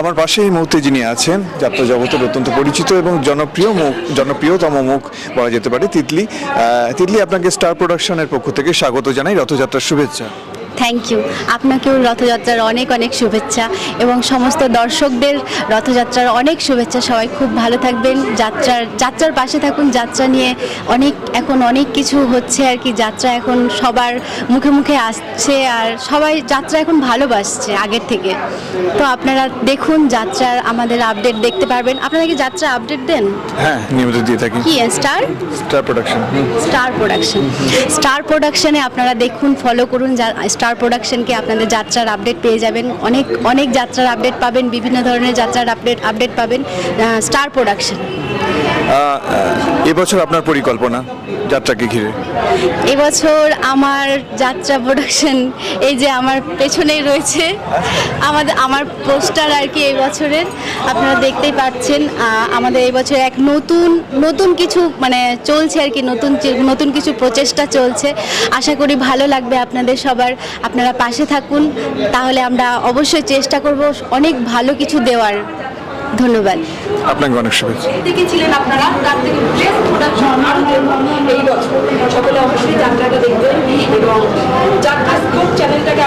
আমার পাশে এই মুহূর্তে যিনি আছেন, যাত্রা জগতের অত্যন্ত পরিচিত এবং জনপ্রিয় মুখ জনপ্রিয়তম মুখ বলা যেতে পারে, তিতলি। তিতলি, আপনাকে স্টার প্রোডাকশনের পক্ষ থেকে স্বাগত জানাই, রথযাত্রার শুভেচ্ছা। থ্যাংক ইউ আপনাকেও রথযাত্রার অনেক অনেক শুভেচ্ছা এবং সমস্ত দর্শকদের রথযাত্রার অনেক শুভেচ্ছা। সবাই খুব ভালো থাকবেন। যাত্রার যাত্রার পাশে থাকুন। যাত্রা নিয়ে অনেক এখন অনেক কিছু হচ্ছে আর কি। যাত্রা এখন সবার মুখে মুখে আসছে আর সবাই যাত্রা এখন ভালোবাসছে আগের থেকে। তো আপনারা দেখুন যাত্রার আমাদের আপডেট দেখতে পারবেন। আপনারা কি যাত্রা আপডেট দেন? হ্যাঁ নিয়মিত দিয়ে থাকি। কি star? Star production. Star production. Star প্রোডাকশনে আপনারা দেখুন ফলো করুন। যা- স্টার প্রোডাকশনকে আপনাদের যাত্রার আপডেট পেয়ে যাবেন। অনেক অনেক যাত্রার আপডেট পাবেন, বিভিন্ন ধরনের যাত্রার আপডেট আপডেট পাবেন স্টার প্রোডাকশন এবছর আপনার পরিকল্পনা? যাত্রাকে ঘিরে? এবছর আমার যাত্রা প্রোডাকশন এই যে আমার পেছনেই রয়েছে। আমাদের আমার পোস্টার আর কি এই বছরের। আপনারা দেখতেই পাচ্ছেন আমাদের এই বছর এক নতুন নতুন কিছু মানে চলছে আর কি নতুন নতুন কিছু প্রচেষ্টা চলছে। আশা করি ভালো লাগবে আপনাদের সবার। আপনারা পাশে থাকুন তাহলে আমরা অবশ্যই চেষ্টা করব অনেক ভালো কিছু দেওয়ার। ধন্যবাদ। আপনাকে অনেক শুভেচ্ছা। দেখেছিলেন আপনারা তার থেকে বেস্ট প্রোডাকশন আরও দেখুন এই বছর সকলে যাত্রাটা দেখবেন এবং চার স্কোপ চ্যানেলটাকে